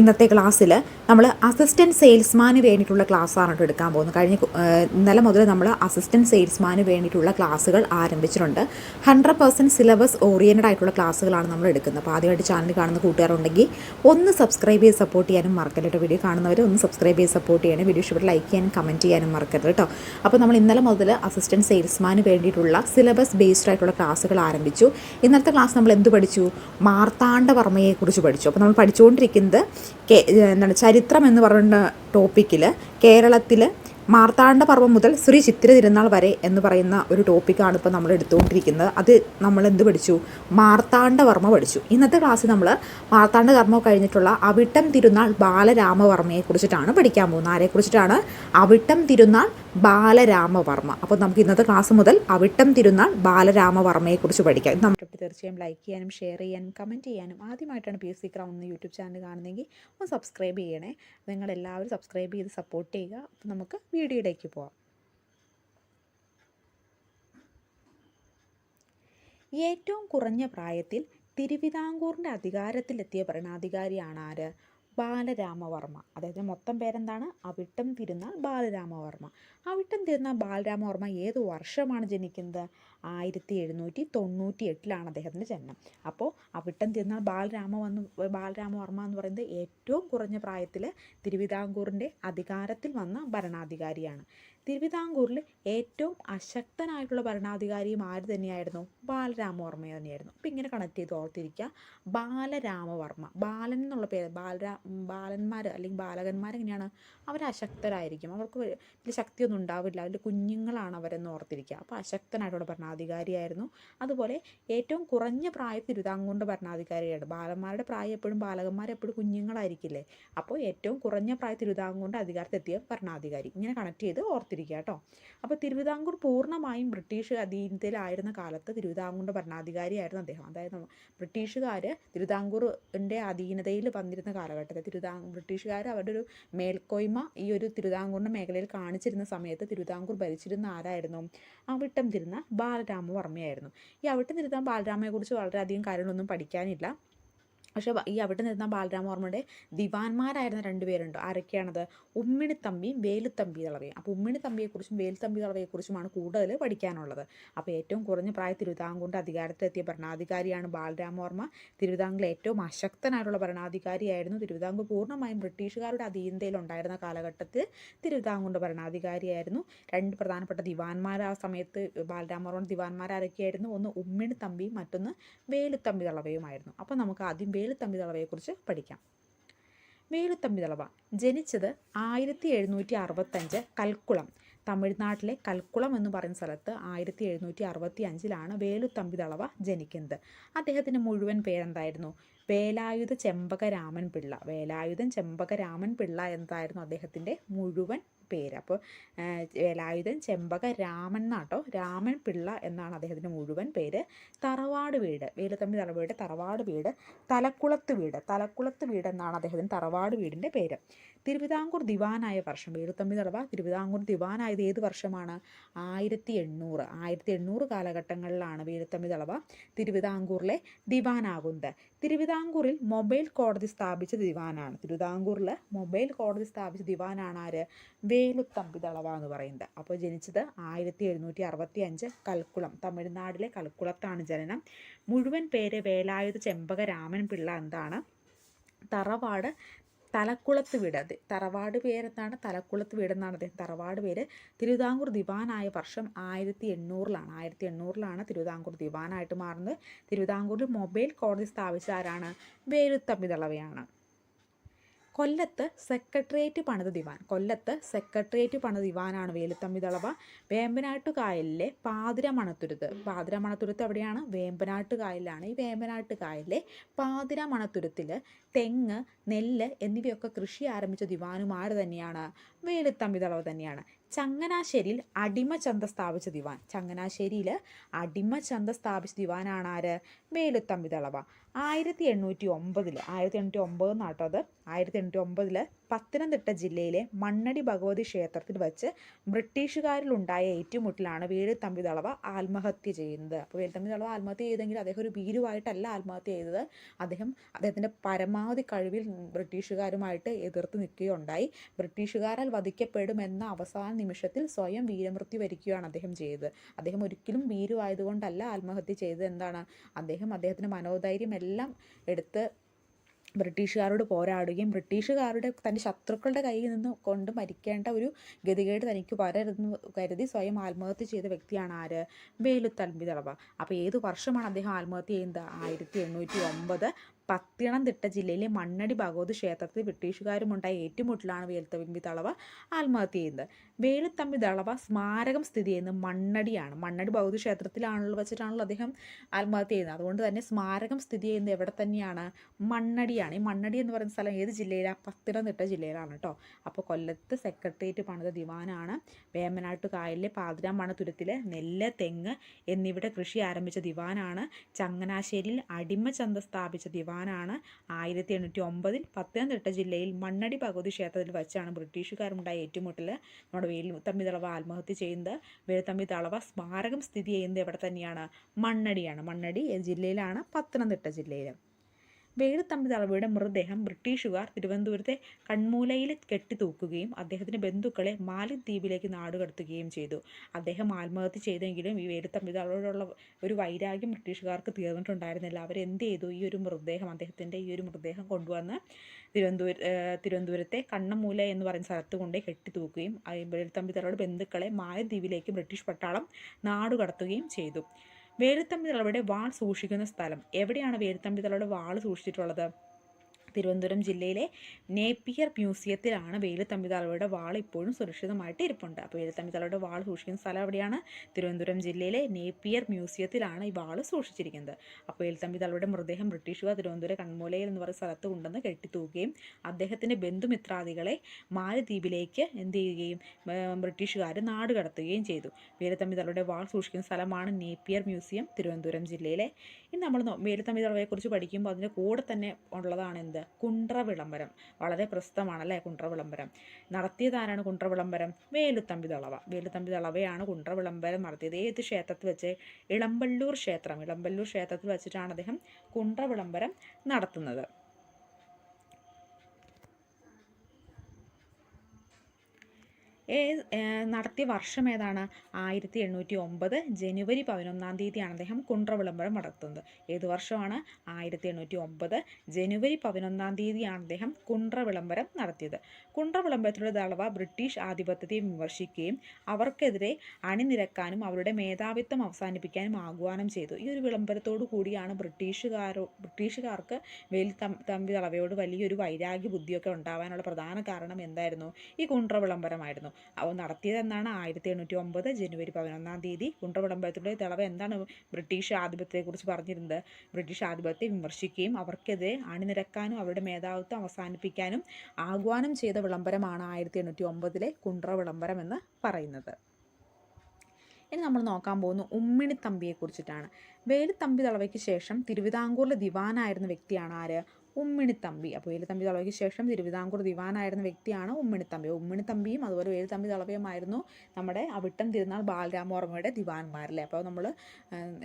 ഇന്നത്തെ ക്ലാസ്സിൽ നമ്മൾ അസിസ്റ്റന്റ് സെയിൽസ്മാന് വേണ്ടിയിട്ടുള്ള ക്ലാസ്സാണ് കേട്ടോ എടുക്കാൻ പോകുന്നത്. കഴിഞ്ഞ ഇന്നലെ മുതൽ നമ്മൾ അസിസ്റ്റന്റ് സെയിൽസ്മാന് വേണ്ടിയിട്ടുള്ള ക്ലാസ്സുകൾ ആരംഭിച്ചിട്ടുണ്ട്. ഹൺഡ്രഡ് പെർസെന്റ് സിലബസ് ഓറിയന്റഡ് ആയിട്ടുള്ള ക്ലാസ്സുകളാണ് നമ്മൾ എടുക്കുന്നത്. അപ്പോൾ ആദ്യമായിട്ട് ചാനൽ കാണുന്ന കൂട്ടുകാരുണ്ടെങ്കിൽ ഒന്ന് സബ്സ്ക്രൈബ് ചെയ്ത് സപ്പോർട്ട് ചെയ്യാനും മറക്കരുത് കേട്ടോ. വീഡിയോ കാണുന്നവർ ഒന്ന് സബ്സ്ക്രൈബ് ചെയ്ത് സപ്പോർട്ട് ചെയ്യണം. വീഡിയോ ഇഷ്ടപ്പെട്ട് ലൈക്ക് ചെയ്യാനും കമന്റ് ചെയ്യാനും മറക്കരുത് കേട്ടോ. അപ്പോൾ നമ്മൾ ഇന്നലെ മുതൽ അസിസ്റ്റന്റ് സെയിൽസ്മാന് വേണ്ടിയിട്ടുള്ള സിലബസ് ബേസ്ഡ് ആയിട്ടുള്ള ക്ലാസ്സുകൾ ആരംഭിച്ചു. ഇന്നത്തെ ക്ലാസ് നമ്മൾ എന്ത് പഠിച്ചു? മാർത്താണ്ഡവർമ്മയെക്കുറിച്ച് പഠിച്ചു. അപ്പോൾ നമ്മൾ പഠിച്ചുകൊണ്ടിരിക്കുന്നത് എന്താണ് ചരിത്രം എന്ന് പറയുന്ന ടോപ്പിക്കിൽ കേരളത്തിൽ മാർത്താണ്ഡ പർവം മുതൽ ശ്രീ ചിത്തിര തിരുനാൾ വരെ എന്ന് പറയുന്ന ഒരു ടോപ്പിക്കാണ് ഇപ്പോൾ നമ്മൾ എടുത്തുകൊണ്ടിരിക്കുന്നത്. അത് നമ്മൾ എന്ത് പഠിച്ചു? മാർത്താണ്ഡവർമ്മ പഠിച്ചു. ഇന്നത്തെ ക്ലാസ്സിൽ നമ്മൾ മാർത്താണ്ഡകർമ്മ കഴിഞ്ഞിട്ടുള്ള അവിട്ടം തിരുനാൾ ബാലരാമവർമ്മയെ കുറിച്ചിട്ടാണ് പഠിക്കാൻ പോകുന്നത്. ആരെക്കുറിച്ചിട്ടാണ് അവിട്ടം തിരുനാൾ ബാലരാമവർമ്മ. അപ്പോൾ നമുക്ക് ഇന്നത്തെ ക്ലാസ് മുതൽ അവിട്ടം തിരുനാൾ ബാലരാമവർമ്മയെക്കുറിച്ച് പഠിക്കാം. തീർച്ചയായും ലൈക്ക് ചെയ്യാനും ഷെയർ ചെയ്യാനും കമന്റ് ചെയ്യാനും ആദ്യമായിട്ടാണ് പി എസ് സി ക്രൗൺ എന്ന യൂട്യൂബ് ചാനൽ കാണുന്നതെങ്കിൽ ഒന്ന് സബ്സ്ക്രൈബ് ചെയ്യണേ. നിങ്ങളെല്ലാവരും സബ്സ്ക്രൈബ് ചെയ്ത് സപ്പോർട്ട് ചെയ്യുക. അപ്പോൾ നമുക്ക് വീഡിയോയിലേക്ക് പോവാം. ഏറ്റവും കുറഞ്ഞ പ്രായത്തിൽ തിരുവിതാംകൂറിന്റെ അധികാരത്തിലെത്തിയ ഭരണാധികാരിയാണ് ആര്? ബാലരാമവർമ്മ. അതായത് മൊത്തം പേരെന്താണ്? അവിട്ടം തിരുനാൾ ബാലരാമവർമ്മ. അവിട്ടം തിരുനാൾ ബാലരാമവർമ്മ ഏത് വർഷമാണ് ജനിക്കുന്നത്? ആയിരത്തി എഴുന്നൂറ്റി തൊണ്ണൂറ്റി എട്ടിലാണ് അദ്ദേഹത്തിന്റെ ജനനം. അപ്പോൾ അവിട്ടം തിരുനാൾ ബാലരാമ വന്ന് ബാലരാമവർമ്മ എന്ന് പറയുന്നത് ഏറ്റവും കുറഞ്ഞ പ്രായത്തിൽ തിരുവിതാംകൂറിന്റെ അധികാരത്തിൽ വന്ന ഭരണാധികാരിയാണ്. തിരുവിതാംകൂറിൽ ഏറ്റവും അശക്തനായിട്ടുള്ള ഭരണാധികാരിയും ആര് തന്നെയായിരുന്നു? ബാലരാമവർമ്മ തന്നെയായിരുന്നു. അപ്പം ഇങ്ങനെ കണക്ട് ചെയ്ത് ഓർത്തിരിക്കുക. ബാലരാമവർമ്മ. ബാലൻ എന്നുള്ള പേര് ബാലരാ ബാലന്മാർ അല്ലെങ്കിൽ ബാലകന്മാർ എങ്ങനെയാണ് അവർ അശക്തരായിരിക്കും. അവർക്ക് വലിയ ശക്തിയൊന്നും ഉണ്ടാവില്ല. അതിൽ കുഞ്ഞുങ്ങളാണ് അവരെന്ന് ഓർത്തിരിക്കുക. അപ്പോൾ അശക്തനായിട്ടുള്ള ഭരണാധികാരിയായിരുന്നു. അതുപോലെ ഏറ്റവും കുറഞ്ഞ പ്രായത്തിൽ ഇതാങ്കൊണ്ട് ഭരണാധികാരിയാണ് ബാലന്മാരുടെ പ്രായം എപ്പോഴും ബാലകന്മാർ എപ്പോഴും കുഞ്ഞുങ്ങളായിരിക്കില്ലേ? അപ്പോൾ ഏറ്റവും കുറഞ്ഞ പ്രായത്തിൽ ഇതാങ്കൊണ്ട് അധികാരത്തെത്തിയ ഭരണാധികാരി. ഇങ്ങനെ കണക്ട് ചെയ്ത് ഓർത്തിരിക്കുക കേട്ടോ. അപ്പോൾ തിരുവിതാംകൂർ പൂർണമായും ബ്രിട്ടീഷ് അധീനതയിലായിരുന്ന കാലത്ത് തിരുവിതാംകൂറിന്റെ ഭരണാധികാരിയായിരുന്നു അദ്ദേഹം. അതായത് ബ്രിട്ടീഷുകാർ തിരുവിതാംകൂറിന്റെ അധീനതയിൽ വന്നിരുന്ന കാലഘട്ടത്തിൽ തിരുവിതാം ബ്രിട്ടീഷുകാർ അവരുടെ ഒരു മേൽക്കോയ്മ ഈ ഒരു തിരുവിതാംകൂറിന്റെ മേഖലയിൽ കാണിച്ചിരുന്ന സമയത്ത് തിരുവിതാംകൂർ ഭരിച്ചിരുന്ന ആരായിരുന്നു? അവിട്ടം തിരുന്ന ബാലരാമവർമ്മയായിരുന്നു. ഈ അവിട്ടം തിരുന്ന ബാലരാമയെക്കുറിച്ച് വളരെയധികം കാര്യങ്ങളൊന്നും പഠിക്കാനില്ല. പക്ഷേ ഈ അവിടെ നിന്ന ബാലരാമവർമ്മയുടെ ദിവാൻമാരായിരുന്ന രണ്ടുപേരുണ്ട് ആരൊക്കെയാണത്? ഉമ്മിണിത്തമ്പിയും വേലുത്തമ്പി തളവയും അപ്പോൾ ഉമ്മിണിത്തമ്പിയെക്കുറിച്ചും വേലുത്തമ്പി തളവയെക്കുറിച്ചുമാണ് കൂടുതൽ പഠിക്കാനുള്ളത്. അപ്പോൾ ഏറ്റവും കുറഞ്ഞ പ്രായ തിരുവിതാംകൂറിന്റെ അധികാരത്തിലെത്തിയ ഭരണാധികാരിയാണ് ബാലരാമവർമ്മ തിരുവിതാംകൂറിലെ ഏറ്റവും അശക്തനായിട്ടുള്ള ഭരണാധികാരിയായിരുന്നു തിരുവിതാംകൂർ. പൂർണമായും ബ്രിട്ടീഷുകാരുടെ അധീനതയിൽ ഉണ്ടായിരുന്ന കാലഘട്ടത്തിൽ തിരുവിതാംകൂറിന്റെ ഭരണാധികാരിയായിരുന്നു. രണ്ട് പ്രധാനപ്പെട്ട ദിവാൻമാർ ആ സമയത്ത് ബാലരാമവർമ്മ ദിവാൻമാരാരൊക്കെയായിരുന്നു ഒന്ന് ഉമ്മിണിത്തമ്പിയും മറ്റൊന്ന് വേലുത്തമ്പി തളവയുമായിരുന്നു അപ്പോൾ നമുക്ക് ആദ്യം വേലുത്തമ്പി തളവയെക്കുറിച്ച് പഠിക്കാം. വേലുത്തമ്പി തളവ ജനിച്ചത് ആയിരത്തി എഴുന്നൂറ്റി അറുപത്തഞ്ച് കൽക്കുളം. തമിഴ്നാട്ടിലെ കൽക്കുളം എന്ന് പറയുന്ന സ്ഥലത്ത് ആയിരത്തി എഴുന്നൂറ്റി അറുപത്തി അഞ്ചിലാണ് വേലുത്തമ്പി തളവ ജനിക്കുന്നത്. അദ്ദേഹത്തിന്റെ മുഴുവൻ പേരെന്തായിരുന്നു? വേലായുധ ചെമ്പകരാമൻ പിള്ള. വേലായുധൻ ചെമ്പകരാമൻ പിള്ള എന്നതായിരുന്നു അദ്ദേഹത്തിന്റെ മുഴുവൻ പേര്. അപ്പോൾ വേലായുധൻ ചെമ്പക രാമൻ എന്നാട്ടോ. രാമൻ പിള്ള എന്നാണ് അദ്ദേഹത്തിന്റെ മുഴുവൻ പേര്. തറവാട് വീട്. വേലുത്തമ്പി തറവാട് തറവാട് വീട്. തലക്കുളത്ത് വീട്. തലക്കുളത്ത് വീട് എന്നാണ് അദ്ദേഹത്തിന്റെ തറവാട് വീടിന്റെ പേര്. തിരുവിതാംകൂർ ദിവാനായ വർഷം. വേലുത്തമ്പി തറവ തിരുവിതാംകൂർ ദിവാനായത് ഏത് വർഷമാണ്? ആയിരത്തി എണ്ണൂറ് ആയിരത്തി എണ്ണൂറ് കാലഘട്ടങ്ങളിലാണ് വേലുത്തമ്പി തളവ തിരുവിതാംകൂറിലെ ദിവാനാകുന്നത്. തിരുവിതാംകൂറിൽ മൊബൈൽ കോടതി സ്ഥാപിച്ച ദിവാനാണ്. തിരുവിതാംകൂറിൽ മൊബൈൽ കോടതി സ്ഥാപിച്ച ദിവാനാണ് ആര്? വേലുത്തമ്പി തളവ എന്ന് പറയുന്നത്. അപ്പോൾ ജനിച്ചത് ആയിരത്തി എഴുന്നൂറ്റി അറുപത്തി അഞ്ച് കൽക്കുളം തമിഴ്നാട്ടിലെ കൽക്കുളത്താണ് ജനനം. മുഴുവൻ പേര് വേലായുധ ചെമ്പക രാമൻ പിള്ള എന്താണ്? തറവാട് തലക്കുളത്ത് വീട്. അത് തറവാട് പേരെന്താണ്? തലക്കുളത്ത് വീട് എന്നാണ് അദ്ദേഹം. തറവാട് പേര് തിരുവിതാംകൂർ ദിവാനായ വർഷം ആയിരത്തി എണ്ണൂറിലാണ് ആയിരത്തി എണ്ണൂറിലാണ് തിരുവിതാംകൂർ ദിവാനായിട്ട് മാറുന്നത്. തിരുവിതാംകൂറിൽ മൊബൈൽ കോടതി സ്ഥാപിച്ച ആരാണ്? വേലുത്തമ്പി തളവയാണ് കൊല്ലത്ത് സെക്രട്ടേറിയറ്റ് പണിത ദിവാൻ. കൊല്ലത്ത് സെക്രട്ടേറിയറ്റ് പണിത ദിവാനാണ് വേലുത്തമ്പി തളവ വേമ്പനാട്ട് കായലിലെ പാതിര മണത്തുരുത്ത് പാതിര മണത്തുരുത്ത് എവിടെയാണ് വേമ്പനാട്ട് കായലിലാണ് ഈ വേമ്പനാട്ട് കായലിലെ പാതിര മണത്തുരുത്തിൽ തെങ്ങ് നെല്ല് എന്നിവയൊക്കെ കൃഷി ആരംഭിച്ച ദിവാനുമാർ തന്നെയാണ്? വേലുത്തമ്പി തളവ തന്നെയാണ്. ചങ്ങനാശ്ശേരിയിൽ അടിമചന്ത സ്ഥാപിച്ച ദിവാൻ. ചങ്ങനാശ്ശേരിയിൽ അടിമചന്ത സ്ഥാപിച്ച ദിവാനാണ് ആര്? വേലുത്തമ്പി തളവ. ആയിരത്തി എണ്ണൂറ്റി ഒമ്പതിൽ ആയിരത്തി എണ്ണൂറ്റി ഒമ്പത് എന്നാട്ടോ അത് ആയിരത്തി എണ്ണൂറ്റി ഒമ്പതിൽ പത്തനംതിട്ട ജില്ലയിലെ മണ്ണടി ഭഗവതി ക്ഷേത്രത്തിൽ വച്ച് ബ്രിട്ടീഷുകാരിലുണ്ടായ ഏറ്റുമുട്ടലാണ് വേലുത്തമ്പി ദളവ ആത്മഹത്യ ചെയ്യുന്നത്. അപ്പോൾ വേലുത്തമ്പി ദളവ ആത്മഹത്യ ചെയ്തെങ്കിൽ അദ്ദേഹം ഒരു ഭീരുവായിട്ടല്ല ആത്മഹത്യ ചെയ്തത്. അദ്ദേഹം അദ്ദേഹത്തിന്റെ പരമാവധി കഴിവിൽ ബ്രിട്ടീഷുകാരുമായിട്ട് എതിർത്ത് നിൽക്കുകയുണ്ടായി. ബ്രിട്ടീഷുകാരാൽ വധിക്കപ്പെടുമെന്ന അവസാന നിമിഷത്തിൽ സ്വയം വീരമൃത്യു വരിക്കുകയാണ് അദ്ദേഹം ചെയ്തത്. അദ്ദേഹം ഒരിക്കലും ഭീരുവായതുകൊണ്ടല്ല ആത്മഹത്യ ചെയ്തത്. എന്താണ്? അദ്ദേഹം അദ്ദേഹത്തിന്റെ മനോധൈര്യം എല്ലാം എടുത്ത് ബ്രിട്ടീഷുകാരോട് പോരാടുകയും ബ്രിട്ടീഷുകാരുടെ തന്റെ ശത്രുക്കളുടെ കയ്യിൽ നിന്ന് കൊണ്ട് മരിക്കേണ്ട ഒരു ഗതികേട് തനിക്ക് വരരുതെന്ന് കരുതി സ്വയം ആത്മഹത്യ ചെയ്ത വ്യക്തിയാണ് ആര്? വേലുത്തമ്പി ദളവ അപ്പോൾ ഏത് വർഷമാണ് അദ്ദേഹം ആത്മഹത്യ ചെയ്യുന്നത്? ആയിരത്തി എണ്ണൂറ്റി ഒമ്പത് പത്തനംതിട്ട ജില്ലയിലെ മണ്ണടി ഭഗവത് ക്ഷേത്രത്തിൽ ബ്രിട്ടീഷുകാരുമുണ്ടായ ഏറ്റുമുട്ടലാണ് വേലുത്തമ്പി തളവ ആത്മഹത്യ ചെയ്യുന്നത് വേലുത്തമ്പി തളവ സ്മാരകം സ്ഥിതി ചെയ്യുന്നത് മണ്ണടിയാണ്. മണ്ണടി ഭഗവത് ക്ഷേത്രത്തിലാണല്ലോ വെച്ചിട്ടാണല്ലോ അദ്ദേഹം ആത്മഹത്യ ചെയ്യുന്നത്. അതുകൊണ്ട് തന്നെ സ്മാരകം സ്ഥിതി ചെയ്യുന്നത് എവിടെ തന്നെയാണ്? മണ്ണടിയാണ്. ഈ മണ്ണടി എന്ന് പറയുന്ന സ്ഥലം ഏത് ജില്ലയിലാണ് പത്തനംതിട്ട ജില്ലയിലാണ് കേട്ടോ. അപ്പോൾ കൊല്ലത്ത് സെക്രട്ടേറിയറ്റ് പണിത ദിവാനാണ് വേമ്പനാട്ട് കായലിലെ പാതിരാമണ തുരത്തിലെ നെല്ല് തെങ്ങ് എന്നിവിടെ കൃഷി ആരംഭിച്ച ദിവാനാണ് ചങ്ങനാശ്ശേരിയിൽ അടിമ ചന്ത സ്ഥാപിച്ച ദിവാനാണ് ആയിരത്തി എണ്ണൂറ്റി ഒമ്പതിൽ പത്തനംതിട്ട ജില്ലയിൽ മണ്ണടി ഭഗവതി ക്ഷേത്രത്തിൽ വെച്ചാണ് ബ്രിട്ടീഷുകാരുണ്ടായ ഏറ്റുമുട്ടൽ നമ്മുടെ വേലുത്തമ്പി തളവ ആത്മഹത്യ ചെയ്യുന്നത് വേലുത്തമ്പി തളവ സ്മാരകം സ്ഥിതി ചെയ്യുന്നത് എവിടെ തന്നെയാണ്. മണ്ണടിയാണ്. മണ്ണടി ജില്ലയിലാണ് പത്തനംതിട്ട ജില്ലയിൽ വേലുത്തമ്പി തളവയുടെ മൃതദേഹം ബ്രിട്ടീഷുകാർ തിരുവനന്തപുരത്തെ കൺമൂലയിൽ കെട്ടിത്തൂക്കുകയും അദ്ദേഹത്തിന്റെ ബന്ധുക്കളെ മാലിദ്വീപിലേക്ക് നാടുകടത്തുകയും ചെയ്തു. അദ്ദേഹം ആത്മഹത്യ ചെയ്തെങ്കിലും ഈ വേലുത്തമ്പി തളവയോടുള്ള ഒരു വൈരാഗ്യം ബ്രിട്ടീഷുകാർക്ക് തീർന്നിട്ടുണ്ടായിരുന്നില്ല. അവരെന്ത് ചെയ്തു? ഈ ഒരു മൃതദേഹം അദ്ദേഹത്തിന്റെ ഈ ഒരു മൃതദേഹം കൊണ്ടുവന്ന് തിരുവനന്തപുര തിരുവനന്തപുരത്തെ കണ്ണമൂല എന്ന് പറയുന്ന സ്ഥലത്ത് കൊണ്ടേ കെട്ടിത്തൂക്കുകയും വേലുത്തമ്പി തളവയുടെ ബന്ധുക്കളെ മാലിദ്വീപിലേക്ക് ബ്രിട്ടീഷ് പട്ടാളം നാടുകടത്തുകയും ചെയ്തു. വേലുത്തമ്പി തളയുടെ വാൾ സൂക്ഷിക്കുന്ന സ്ഥലം. എവിടെയാണ് വേലുത്തമ്പി തളയുടെ വാൾ സൂക്ഷിച്ചിട്ടുള്ളത്? തിരുവനന്തപുരം ജില്ലയിലെ നേപ്പിയർ മ്യൂസിയത്തിലാണ് വേലുത്തമ്പി വാൾ ഇപ്പോഴും സുരക്ഷിതമായിട്ട് ഇരിപ്പുണ്ട്. അപ്പോൾ വേലുത്തമ്പി വാൾ സൂക്ഷിക്കുന്ന സ്ഥലം എവിടെയാണ് തിരുവനന്തപുരം ജില്ലയിലെ നേപ്പിയർ മ്യൂസിയത്തിലാണ് ഈ വാൾ സൂക്ഷിച്ചിരിക്കുന്നത്. അപ്പോൾ വേലുത്തമ്പി തളവയുടെ മൃതദേഹം ബ്രിട്ടീഷുകാർ തിരുവനന്തപുരം കൺമൂലയിൽ എന്ന് പറയുന്ന സ്ഥലത്ത് കൊണ്ടുവന്ന് കെട്ടിത്തൂക്കുകയും അദ്ദേഹത്തിന്റെ ബന്ധുമിത്രാദികളെ മാലദ്വീപിലേക്ക് എന്ത് ചെയ്യുകയും ബ്രിട്ടീഷുകാർ നാട് കടത്തുകയും ചെയ്തു. വേലുത്തമ്പി വാൾ സൂക്ഷിക്കുന്ന സ്ഥലമാണ് നേപ്പിയർ മ്യൂസിയം തിരുവനന്തപുരം ജില്ലയിലെ. ഇനി നമ്മൾ വേലുത്തമ്പി തളവയെക്കുറിച്ച് പഠിക്കുമ്പോൾ അതിന്റെ കൂടെ തന്നെ ഉള്ളതാണ് എന്ത്? കുണ്ട്ര വിളംബരം വളരെ പ്രസിദ്ധമാണ് അല്ലേ കുണ്ട്ര വിളംബരം നടത്തിയതാരാണ് കുണ്ട്ര വിളംബരം വേലുത്തമ്പി തളവ വേലുത്തമ്പി തളവയാണ് കുണ്ട്ര വിളംബരം നടത്തിയത്. ഏത് ക്ഷേത്രത്തിൽ വെച്ച്? ഇളമ്പല്ലൂർ ക്ഷേത്രം. ഇളമ്പല്ലൂർ ക്ഷേത്രത്തിൽ വെച്ചിട്ടാണ് അദ്ദേഹം കുണ്ട്ര വിളംബരം നടത്തുന്നത്. നടത്തിയ വർഷം ഏതാണ്? ആയിരത്തി എണ്ണൂറ്റി ഒമ്പത് ജനുവരി പതിനൊന്നാം തീയതിയാണ് അദ്ദേഹം കുണ്ട്ര വിളംബരം നടത്തുന്നത്. ഏത് വർഷമാണ്? ആയിരത്തി എണ്ണൂറ്റി ഒമ്പത് ജനുവരി പതിനൊന്നാം തീയതിയാണ് അദ്ദേഹം കുണ്ട്ര വിളംബരം നടത്തിയത്. കുണ്ട്ര വിളംബരത്തിലൂടെ ദളവ ബ്രിട്ടീഷ് ആധിപത്യത്തെ വിമർശിക്കുകയും അവർക്കെതിരെ അണിനിരക്കാനും അവരുടെ മേധാവിത്വം അവസാനിപ്പിക്കാനും ആഹ്വാനം ചെയ്തു. ഈ ഒരു വിളംബരത്തോടു കൂടിയാണ് ബ്രിട്ടീഷുകാരോ ബ്രിട്ടീഷുകാർക്ക് വേലു തമ്പി ദളവയോട് വലിയൊരു വൈരാഗ്യ ബുദ്ധിയൊക്കെ ഉണ്ടാവാനുള്ള പ്രധാന കാരണം എന്തായിരുന്നു? ഈ കുണ്ട്ര വിളംബരമായിരുന്നു അവ നടത്തിയതെന്നാണ് ആയിരത്തി എണ്ണൂറ്റി ഒമ്പത് ജനുവരി പതിനൊന്നാം തീയതി കുണ്ട്ര വിളംബരത്തിലൂടെ എന്താണ് ബ്രിട്ടീഷ് ആധിപത്യത്തെക്കുറിച്ച് പറഞ്ഞിരുന്നത്? ബ്രിട്ടീഷ് ആധിപത്യത്തെ വിമർശിക്കുകയും അവർക്കെതിരെ അണിനിരക്കാനും അവരുടെ മേധാവിത്വം അവസാനിപ്പിക്കാനും ആഹ്വാനം ചെയ്ത വിളംബരമാണ് ആയിരത്തി എണ്ണൂറ്റി ഒമ്പതിലെ കുണ്ട്ര വിളംബരം എന്ന് പറയുന്നത്. ഇനി നമ്മൾ നോക്കാൻ പോകുന്ന ഉമ്മിണിത്തമ്പിയെ കുറിച്ചിട്ടാണ് വേലുത്തമ്പി തളവയ്ക്ക് ശേഷം തിരുവിതാംകൂറിലെ ദിവാനായിരുന്ന വ്യക്തിയാണ് ആര്? ഉമ്മിണിത്തമ്പി അപ്പോൾ ഏലുത്തമ്പി തളവയ്ക്ക് ശേഷം തിരുവിതാംകൂർ ദിവാനായിരുന്ന വ്യക്തിയാണ് ഉമ്മിണിത്തമ്പി ഉമ്മിണിത്തമ്പിയും അതുപോലെ ഏലുത്തമ്പി തളവയുമായിരുന്നു നമ്മുടെ അവിട്ടം തിരുനാൾ ബാലരാമവർമ്മയുടെ ദിവാൻമാരല്ലേ അപ്പോൾ നമ്മൾ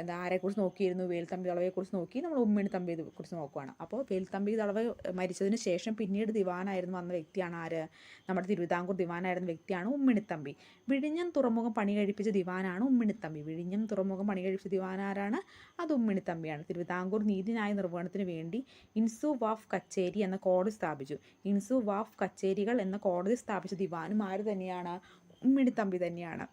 എന്താ ആരെക്കുറിച്ച് നോക്കിയിരുന്നു? വേലുത്തമ്പി തളവയെക്കുറിച്ച് നോക്കി നമ്മൾ ഉമ്മിണിത്തമ്പിയെ കുറിച്ച് നോക്കുകയാണ് അപ്പോൾ വേലുത്തമ്പി തളവ മരിച്ചതിന് ശേഷം പിന്നീട് ദിവാനായിരുന്നു വന്ന വ്യക്തിയാണ് ആര്? നമ്മുടെ തിരുവിതാംകൂർ ദിവാനായിരുന്ന വ്യക്തിയാണ് ഉമ്മിണിത്തമ്പി വിഴിഞ്ഞം തുറമുഖം പണി കഴിപ്പിച്ച ദിവാനാണ് ഉമ്മിണിത്തമ്പി വിഴിഞ്ഞം തുറമുഖം പണി കഴിപ്പിച്ച ദിവാനാരാണ്? അത് ഉമ്മിണിത്തമ്പിയാണ് തിരുവിതാംകൂർ നീതിന്യായ നിർവഹണത്തിന് വേണ്ടി ഇൻസു വാഫ് കച്ചേരി എന്ന കോടതി സ്ഥാപിച്ചു. ഇൻസു വാഫ് കച്ചേരികൾ എന്ന കോടതി സ്ഥാപിച്ച ദിവാനും ആര് തന്നെയാണ്? ഉമ്മിണിത്തമ്പി തന്നെയാണ്.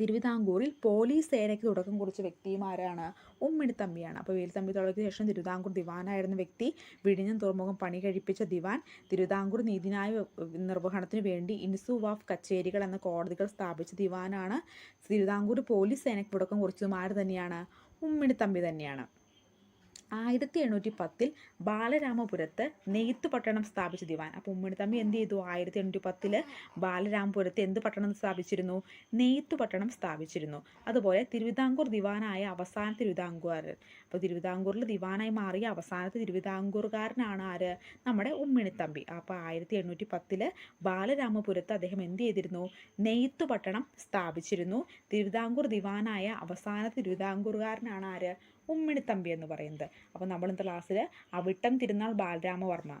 തിരുവിതാംകൂറിൽ പോലീസ് സേനയ്ക്ക് തുടക്കം കുറിച്ച വ്യക്തിയും ആരാണ്? ഉമ്മിണിത്തമ്പിയാണ് അപ്പോൾ വേലുത്തമ്പി തളയ്ക്ക് ശേഷം തിരുവിതാംകൂർ ദിവാനായിരുന്ന വ്യക്തി വിഴിഞ്ഞം തുറമുഖം പണി കഴിപ്പിച്ച ദിവാൻ തിരുവിതാംകൂർ നീതിന്യായ നിർവഹണത്തിന് വേണ്ടി ഇൻസു ഓഫ് കച്ചേരികൾ എന്ന കോടതികൾ സ്ഥാപിച്ച ദിവാനാണ്. തിരുവിതാംകൂർ പോലീസ് സേനയ്ക്ക് തുടക്കം കുറിച്ചതും ആര് തന്നെയാണ്? ഉമ്മിണിത്തമ്പി തന്നെയാണ്. ആയിരത്തി എണ്ണൂറ്റി പത്തിൽ ബാലരാമപുരത്ത് നെയ്ത്ത് പട്ടണം സ്ഥാപിച്ച ദിവാൻ. അപ്പോൾ ഉമ്മണിത്തമ്പി എന്ത് ചെയ്തു? ആയിരത്തി എണ്ണൂറ്റി പത്തിൽ ബാലരാമപുരത്ത് എന്ത് പട്ടണം സ്ഥാപിച്ചിരുന്നു? നെയ്ത്ത് പട്ടണം സ്ഥാപിച്ചിരുന്നു. അതുപോലെ തിരുവിതാംകൂർ ദിവാനായ അവസാന തിരുവിതാംകൂറുകാരൻ അപ്പോൾ തിരുവിതാംകൂറിൽ ദിവാനായി മാറിയ അവസാനത്തെ തിരുവിതാംകൂറുകാരനാണ് ആര്? നമ്മുടെ ഉമ്മിണിത്തമ്പി അപ്പോൾ ആയിരത്തി എണ്ണൂറ്റി പത്തിൽ ബാലരാമപുരത്ത് അദ്ദേഹം എന്ത് ചെയ്തിരുന്നു? നെയ്ത്ത് പട്ടണം സ്ഥാപിച്ചിരുന്നു. തിരുവിതാംകൂർ ദിവാനായ അവസാന തിരുവിതാംകൂറുകാരനാണ് ആര്? ഉമ്മിണിത്തമ്പി എന്ന് പറയുന്നത്. അപ്പോൾ നമ്മൾ ഇന്നത്തെ ക്ലാസ്സിൽ അവിട്ടം തിരുനാൾ ബാലരാമവർമ്മ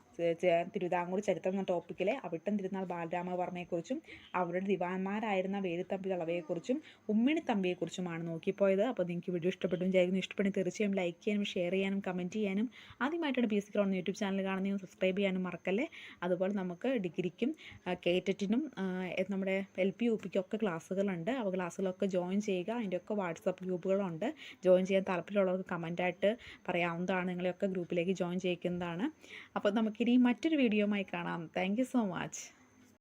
തിരുവിതാംകൂർ ചരിത്രം എന്ന ടോപ്പിക്കിലെ അവിട്ടം തിരുനാൾ ബാലരാമവർമ്മയെക്കുറിച്ചും അവരുടെ ദിവാന്മാരായിരുന്ന വേലുത്തമ്പി തളവയെക്കുറിച്ചും ഉമ്മിണിത്തമ്പിയെക്കുറിച്ചുമാണ് നോക്കിപ്പോയത്. അപ്പോൾ നിങ്ങൾക്ക് വീഡിയോ ഇഷ്ടപ്പെട്ടു വിചാരിക്കുന്നു. ഇഷ്ടപ്പെടുന്ന തീർച്ചയായും ലൈക്ക് ചെയ്യാനും ഷെയർ ചെയ്യാനും കമന്റ് ചെയ്യാനും ആദ്യമായിട്ടാണ് P S C YouTube channel കാണുന്നതും. സബ്സ്ക്രൈബ് ചെയ്യാനും മറക്കല്ലേ. അതുപോലെ നമുക്ക് ഡിഗ്രിക്കും കേറ്ററ്റിനും നമ്മുടെ എൽ പി യു പിക്കും ഒക്കെ ക്ലാസ്സുകളുണ്ട്. അപ്പോൾ ക്ലാസ്സുകളൊക്കെ ജോയിൻ ചെയ്യുക. അതിന്റെയൊക്കെ വാട്സപ്പ് ഗ്രൂപ്പുകളുണ്ട് ജോയിൻ ചെയ്യാൻ താല്പര്യമുള്ളവർക്ക് കമന്റായിട്ട് പറയാവുന്നതാണ് നിങ്ങളെയൊക്കെ ഗ്രൂപ്പിലേക്ക് ജോയിൻ ചെയ്യിക്കുന്നതാണ്. അപ്പോൾ നമുക്കിനി മറ്റൊരു വീഡിയോയുമായി കാണാം. Thank so much